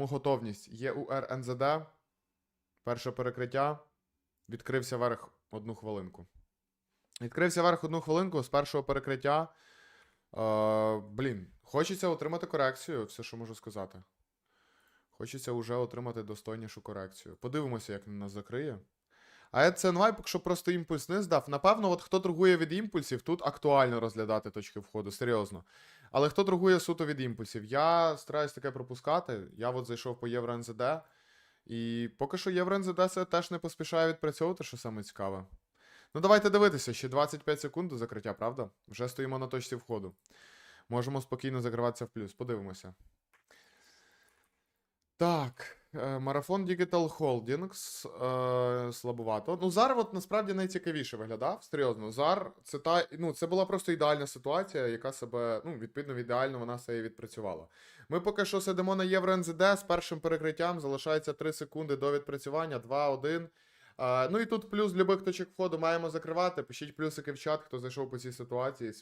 Тому готовність. у РНЗД. Перше перекриття. Відкрився верх одну хвилинку. Відкрився верх одну хвилинку з першого перекриття. Е, блін, хочеться отримати корекцію, все, що можу сказати. Хочеться вже отримати достойнішу корекцію. Подивимося, як він нас закриє. А це Вайп, якщо просто імпульс не здав. Напевно, от хто торгує від імпульсів, тут актуально розглядати точки входу, серйозно. Але хто торгує суто від імпульсів? Я стараюсь таке пропускати. Я от зайшов по Євро НЗД. І поки що Євро НЗД це теж не поспішає відпрацьовувати, що саме цікаве. Ну, давайте дивитися, ще 25 секунд до закриття, правда? Вже стоїмо на точці входу. Можемо спокійно закриватися в плюс. Подивимося. Так. Е, Марафон Digital Holdings. е, Слабовато. Ну, Зар от насправді найцікавіше виглядав. Серйозно, Зар це та. Ну, це була просто ідеальна ситуація, яка себе, ну, відповідно, ідеально вона себе відпрацювала. Ми поки що сидимо на Євро НЗД з першим перекриттям. Залишається 3 секунди до відпрацювання. 2-1. А, ну і тут плюс з любих точок входу маємо закривати. Пишіть плюсики в чат, хто зайшов по цій ситуації.